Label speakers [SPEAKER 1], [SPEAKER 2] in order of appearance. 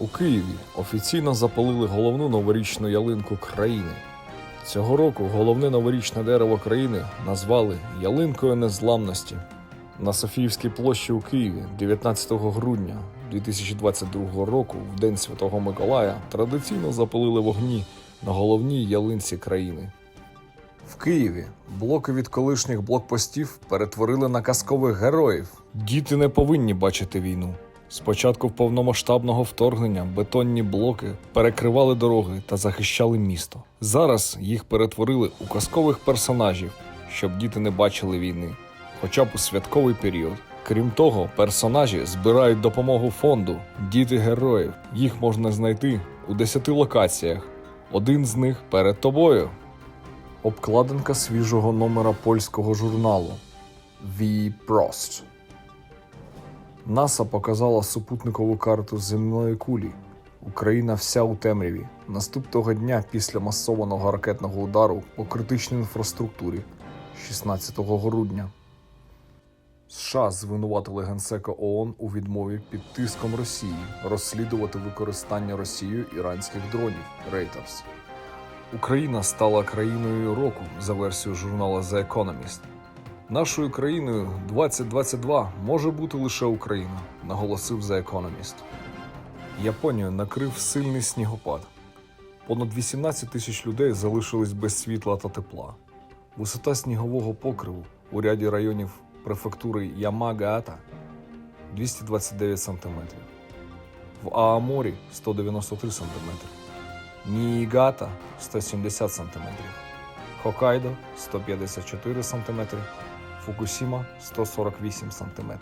[SPEAKER 1] У Києві офіційно запалили головну новорічну ялинку країни. Цього року головне новорічне дерево країни назвали Ялинкою Незламності. На Софіївській площі у Києві 19 грудня 2022 року, в День Святого Миколая, традиційно запалили вогні на головній ялинці країни. В Києві блоки від колишніх блокпостів перетворили на казкових героїв. Діти не повинні бачити війну. Спочатку повномасштабного вторгнення бетонні блоки перекривали дороги та захищали місто. Зараз їх перетворили у казкових персонажів, щоб діти не бачили війни, хоча б у святковий період. Крім того, персонажі збирають допомогу фонду Діти героїв. Їх можна знайти у 10 локаціях. Один з них перед тобою. Обкладинка свіжого номера польського журналу «The Prost». НАСА показала супутникову карту земної кулі. Україна вся у темряві. Наступного дня після масованого ракетного удару по критичній інфраструктурі 16 грудня. США звинуватили генсека ООН у відмові під тиском Росії розслідувати використання Росією іранських дронів Reuters. Україна стала країною року за версією журналу The Economist. Нашою країною 2022 може бути лише Україна, наголосив The Economist. Японію накрив сильний снігопад. Понад 18 тисяч людей залишились без світла та тепла. Висота снігового покриву у ряді районів префектури Ямагаата 229 см, в Ааморі 193 см, Ніігата 170 см, Хокайдо 154 см, Фукусіма 148 см.